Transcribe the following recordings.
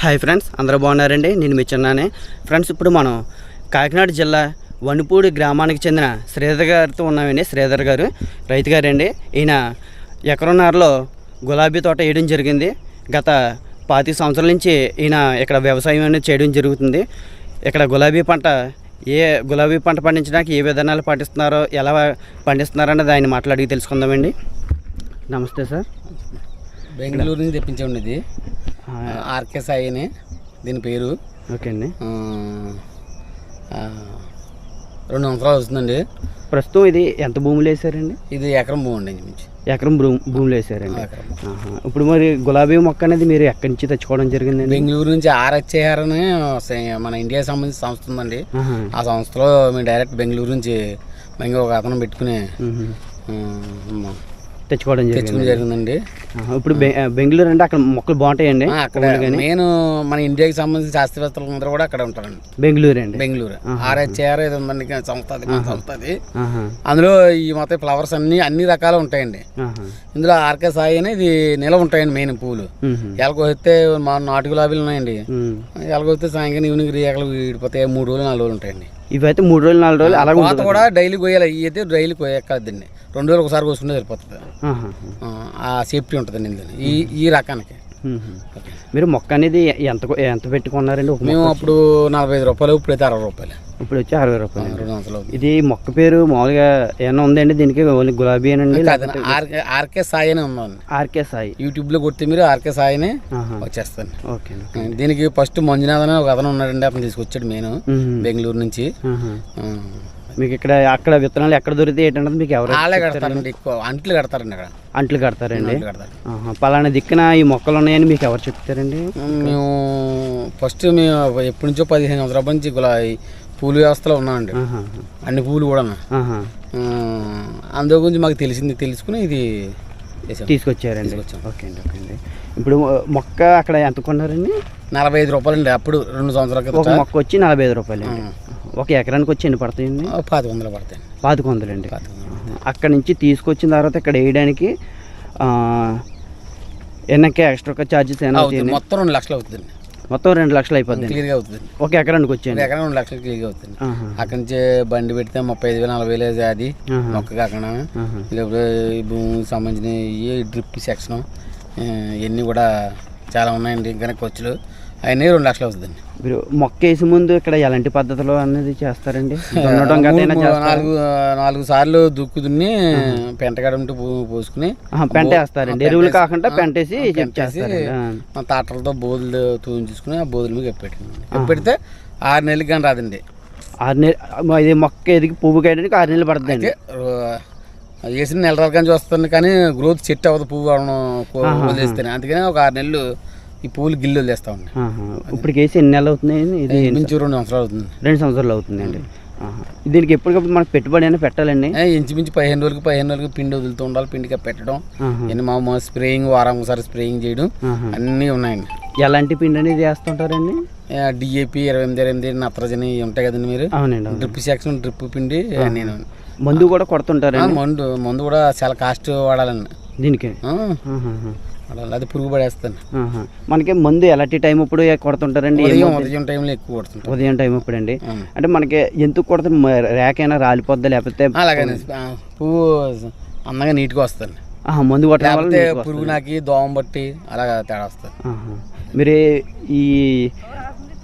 Hi friends అందరూ బాగున్నారండి? నేను మీ ఫ్రెండ్స్ ఇప్పుడు మనం కాకినాడ జిల్లా వనుపూడి గ్రామానికి చెందిన శ్రీధర్ గారితో ఉన్నామండి. శ్రీధర్ గారు రైతు గారండి. ఈయన ఎకరన్నరలో గులాబీ తోట వేయడం జరిగింది. గత పాతి సంవత్సరాల నుంచి ఈయన ఇక్కడ వ్యవసాయం అనేది చేయడం జరుగుతుంది. ఇక్కడ గులాబీ పంట ఏ గులాబీ పంట పండించడానికి ఏ విధానాలు పాటిస్తున్నారో ఎలా పండిస్తున్నారో అనేది ఆయన మాట్లాడి తెలుసుకుందామండి. నమస్తే సార్. బెంగళూరు నుంచి తెప్పించండి ఇది. ఆర్కే సాయి అని దీని పేరు. ఓకే అండి. రెండు సంవత్సరాలు వస్తుందండి. ప్రస్తుతం ఇది ఎంత భూములు వేసారండి? ఇది ఎకరం భూమి అండి మించి ఎకరం భూ- భూములు వేసారండి. ఇప్పుడు మరి గులాబీ మొక్క అనేది మీరు ఎక్కడి నుంచి తెచ్చుకోవడం జరిగిందండి? బెంగళూరు నుంచి ఆర్హెచ్ఏఆర్ అని మన ఇండియాకి సంబంధించిన సంస్థ ఉందండి. ఆ సంస్థలో మేము డైరెక్ట్ బెంగళూరు నుంచి మేము ఒక అతను పెట్టుకుని తెచ్చుకోవడం తెచ్చుకుని జరిగిందండి. ఇప్పుడు బెంగళూరు అంటే అక్కడ మొక్కలు బాగుంటాయండి? అక్కడ నేను మన ఇండియాకి సంబంధించిన శాస్త్రవేత్తలు అందరూ కూడా అక్కడ ఉంటారండి. బెంగళూరు అండి? బెంగళూరు. ఆర్హెచ్ఏఆర్ ఏదో ఉందండి సంస్థ సంస్థ. అందులో ఈ మొత్తం ఫ్లవర్స్ అన్ని అన్ని రకాలు ఉంటాయండి. ఇందులో ఆర్కే సాయి అని ఇది నిలవ ఉంటాయండి మెయిన్ పూలు. మ్మ్. ఎలకొస్తే మా నాటు గులాబీలు ఉన్నాయండి. మ్మ్. ఎలకొస్తే సాయంకాలం ఈవినింగ్ రేఖలు వీడిపోతాయి మూడు రోజులు నాలుగు రోజులు ఉంటాయండి. ఇవైతే మూడు రోజులు నాలుగు రోజులు అలాగే కోత ఉంటుంది కూడా డైలీ కోయాలి ఇవి అయితే డైలీ కోయక్కదండి రెండు రోజులు ఒకసారి కోసుకుంటే సరిపోతుంది. ఆ, సేఫ్టీ ఉంటుందండి ఇందులో ఈ ఈ రకానికి. మీరు మొక్క అనేది ఎంత ఎంత పెట్టుకున్నారండి? మేము అప్పుడు నలభై ఐదు రూపాయలు ఇప్పుడైతే అరవై రూపాయలు. ఇప్పుడు వచ్చి అరవై రూపాయలు. రెండు వందలు. ఇది మొక్క పేరు మామూలుగా ఏమైనా ఉందండి దీనికి? ఓన్లీ గులాబీ అనండి ఆర్కే ఆర్కే సాయి అని ఉందండి. ఆర్కే సాయి. యూట్యూబ్లో కొడితే మీరు ఆర్కే సాయిని. వచ్చేస్తాను ఓకే. దీనికి ఫస్ట్ మంజునాథ్ అనే ఒక అతను ఉన్నాడండి అతను తీసుకొచ్చాడు నేను. బెంగళూరు నుంచి. మీకు ఇక్కడ అక్కడ విత్తనాలు ఎక్కడ దొరికితే ఏంటంటే మీకు ఎవరు వాళ్ళే కడతారండి ఎక్కువ అంట్లు కడతారండి అక్కడ. అంట్లు కడతారండి? అంట్లు కడతారు. ఆహా. పలానా దిక్కున ఈ మొక్కలు ఉన్నాయని మీకు ఎవరు చెప్తారండి? మేము ఫస్ట్ మేము ఎప్పటి నుంచో పదిహేను సంవత్సరాల నుంచి గులా ఈ పూలు వ్యవస్థలో ఉన్నామండి. ఆహా. అన్ని పూలు కూడా. ఆహా. అందు గురించి మాకు తెలిసింది తెలుసుకుని ఇది చేసాం తీసుకొచ్చారండి. తీసుకొచ్చాం. ఓకే అండి ఓకే అండి. ఇప్పుడు మొక్క అక్కడ ఎంత కొన్నారండి? నలభై ఐదు రూపాయలండి అప్పుడు రెండు సంవత్సరాల ఒక క్రితం. మొక్క వచ్చి నలభై ఐదు రూపాయలు అండి ఒక ఎకరానికి వచ్చి ఎన్ని పడతాయండి? పాతి వందలు పడతాయి. పాతిక వందలండి. ఆహా. అక్కడ నుంచి తీసుకొచ్చిన తర్వాత ఇక్కడ వేయడానికి ఎన్నకే ఎక్స్ట్రా ఛార్జెస్ ఏమైనా మొత్తం రెండు లక్షలు అవుతుందండి. మొత్తం రెండు లక్షలు అయిపోద్ది క్లియర్గా అవుతుంది ఒక ఎకరానికి వచ్చేయండి. ఎకరం రెండు లక్షలు క్లియర్గా అవుతుంది. అక్కడి నుంచి బండి పెడితే ముప్పై ఐదు వేలు నలభై వేలు అది. మొక్కకి అక్కడ. లేకపోతే భూమికి సంబంధించిన ఈ డ్రిప్ సెక్షన్ ఇవన్నీ కూడా చాలా ఉన్నాయండి. ఇంకా ఖర్చులు. అవన్నీ రెండు లక్షలు అవుతుందండి. మీరు మొక్క వేసే ముందు ఇక్కడ ఎలాంటి పద్ధతిలో అనేది చేస్తారండి? దున్నడం గట్రా ఏమైనా మూడు- చేస్తారా? నాలుగు నాలుగు సార్లు దుక్కు దున్ని పెంటగడ ఉంటే భూమి పోసుకుని పెంట వేస్తారండి. ఎరువులు కాకుండా పెంటేసి పెంటేసి చేస్తారండి. ఆ. మా తాటలతో బోధులు తూంచుకుని ఆ బోధుల మీద కప్పెట్టింది పెడితే ఆరు నెలలకి కానీ రాదండి. ఆరు నెలలు ఇది మొక్క ఎదిగి పువ్వు కాయడానికి ఆరు నెలలు పడుతుందండి. ఆ, వేసిన నెల రోజుల కానీ వస్తుంది కానీ గ్రోత్ చెట్టు అవ్వదు పువ్వు అవడం వదిలేస్తేనే. అందుకని ఒక ఆరు నెలలు ఈ పువ్వులు గిల్లు వదిలేస్తామండి ఆహా. ఇప్పటికి వేసి ఎన్ని నెలలు అవుతున్నాయండి ఇది మించి రెండు సంవత్సరాలు అవుతుంది. రెండు సంవత్సరాలు అవుతుందండి ఆహా. దీనికి ఎప్పటికప్పుడు మనకు పెట్టుబడి అయినా పెట్టాలండి? ఇంచుమించి పదిహేను రోజులకి పదిహేను రోజులకి పిండి వదులుతూ ఉండాలి పిండిగా పెట్టడం. ఎన్ని మా స్ప్రేయింగ్ వారం ఒకసారి స్ప్రేయింగ్ చేయడం. అన్నీ ఉన్నాయండి. ఎలాంటి పిండి అనేది వేస్తుంటారండి? డిఏపి ఇరవై ఎనిమిది ఇరవై ఎనిమిది నత్రజని ఉంటాయి కదండి మీరు? అవునండి అవును. డ్రిప్ సెక్షన్ డ్రిప్ పిండి నేను. మందు కూడా కొడుతుంటారండి? మందు మందు కూడా చాలా కాస్ట్ వాడాలండి. దీనికి? అది పురుగు పడేస్తాను. మనకి మందు ఎలాంటి టైం ఇప్పుడు కొడుతుంటారండి? ఉదయం ఉదయం టైంలో ఎక్కువ కొడుతుంటాం. ఉదయం టైం ఇప్పుడు అండి. అంటే మనకి ఎందుకు కొడుతుంది? రేకైనా రాలిపోద్దా? లేకపోతే అలాగే పువ్వు అందంగా నీట్గా వస్తుంది. ఆహా, మందు కొట్టడం పురుగు నాకి దోమ బట్టి అలాగా తేడా వస్తుంది. మీరు ఈ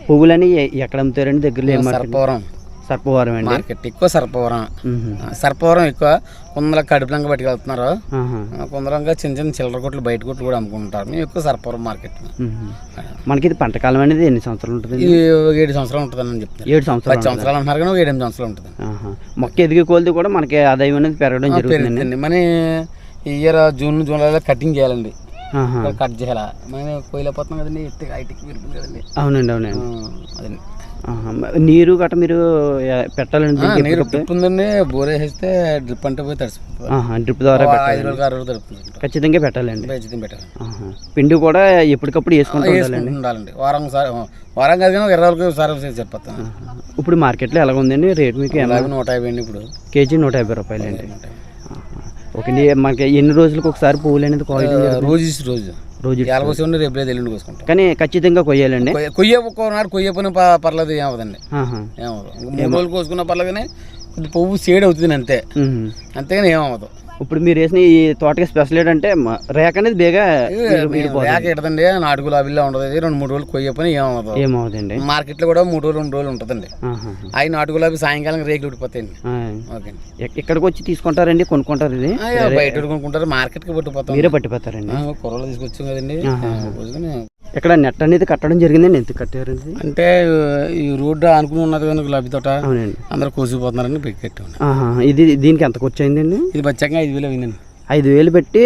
పువ్వులని ఎక్కడ అమ్ముతారండి? దగ్గరలో సర్పవరం. సర్పవరం అండి? మార్కెట్ ఎక్కువ సర్పవరం. సర్పవరం ఎక్కువ కొందరు కడుపులంగా పట్టుకెళ్తున్నారు. కొందరంగా చిన్న చిన్న చిల్లర కొట్లు బయట కొట్లు కూడా అమ్ముకుంటారు. మేము ఎక్కువ సర్పవరం మార్కెట్. మనకి ఇది పంటకాలం అనేది ఎన్ని సంవత్సరాలు ఉంటుంది ఏడు సంవత్సరాలు ఉంటుందని చెప్తాను ఏడు సంవత్సరాలు పది సంవత్సరాలు అంటున్నారు కానీ ఏడు ఎనిమిది సంవత్సరాలు ఉంటుంది. మొక్క ఎదిగే కొలిది కూడా మనకి ఆదాయం అనేది పెరగడం పెరుగుతుంది. మన ఈ ఇయర్ జూన్ జూలైలో కటింగ్ చేయాలండి. కట్ చేయాలా? మనం కోయిలేకపోతున్నాం కదండి ఎత్తుగా హైట్కి పెరుగుతుంది కదండి. అవునండి అవునండి. అదండి. నీరు గట్ట మీరు పెట్టాలండి నీరు ఉందండి బోర్ వేసేస్తే డ్రిప్ అంటే పోయి తడిసిపోతుంది. డ్రిప్ ద్వారా ఖచ్చితంగా పెట్టాలండి. పెంచితే పెట్టాలి. పిండి కూడా ఎప్పటికప్పుడు వేసుకుంటూ ఉండాలండి. వారం సార్ వారం కాదు కానీ ఇరవై రోజులకి ఒకసారి ఆహా. ఇప్పుడు మార్కెట్లో ఎలా ఉందండి? రేట్ మీకు ఎలా నూట యాభై అండి ఇప్పుడు. కేజీ నూట యాభై రూపాయలు అండి. ఓకే మనకి ఎన్ని రోజులకు ఒకసారి పువ్వులు అనేది రోజు రోజు. రోజు ఎలా రేపు లేదు ఎల్లుండి కోసుకుంటాం. కానీ ఖచ్చితంగా కొయ్యాలండి. కొయ్య- కొయ్య ఒక్కోనాడు కొయ్య పని ప- పర్లేదు ఏమవుతుంది ఆహా. ఏమవుదు. ఇంక మూడు రోజులు కోసుకున్న పర్లేదు కానీ కొద్ది పువ్వు షేడ్ అవుతుంది అంతే. మ్మ్. అంతేగాని ఏమవుదు. ఇప్పుడు మీరు వేసిన ఈ తోటకి స్పెషల్ ఏంటంటే రేక అనేది బేగా వేక ఎడదండి నాటు గులాబీలో ఉండదు రెండు మూడు రోజులు కొయ్య పని ఏమవుదు ఏమవుదండి మార్కెట్లో కూడా మూడు రోజులు రెండు రోజులు ఉంటుందండి. అవి నాటు గులాబీ సాయంకాలం రేకులు ఉడిపోతాయండి. ఓకే ఇక్కడికి వచ్చి తీసుకుంటారండి కొనుక్కుంటారు ఇది? బయట కొనుక్కుంటారు మార్కెట్కి పట్టుకుపోతాం. మీరే పట్టిపోతారండి? కూరలు తీసుకొచ్చాం కదండి. ఇక్కడ నెట్ అనేది కట్టడం జరిగిందండి. ఎంత కట్టారండి అంటే ఈ రోడ్డు ఆనుకుని ఉన్నది కానీ గులాబీ తోట అవునండి. అందరూ కోసిపోతున్నారని పెట్టి ఆహా. ఇది దీనికి ఎంత ఖర్చు అయిందండి? ఇది బచ్చంగా ఐదు వేలు అయిందండి. ఐదు వేలు పెట్టి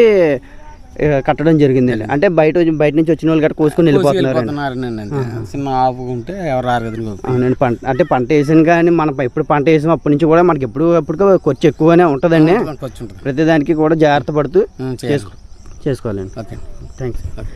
ఆ, కట్టడం జరిగిందండి. అంటే బయట బయట నుంచి వచ్చిన వాళ్ళు గట్రా కోసుకొని వెళ్ళిపోతున్నారండి. అంతే చిన్న ఆపుకుంటే ఎవరు రారు. అవునండి పంట అంటే పంట వేసాను కానీ మనం ఎప్పుడు పంట వేసాం అప్పటి నుంచి కూడా మనకి ఎప్పుడు ఎప్పుడు ఖర్చు ఎక్కువనే ఉంటుందండి. ఖర్చు ఉంటుంది. ప్రతిదానికి కూడా జాగ్రత్త పడుతూ చేసుకోవాలండి. Okay thanks okay.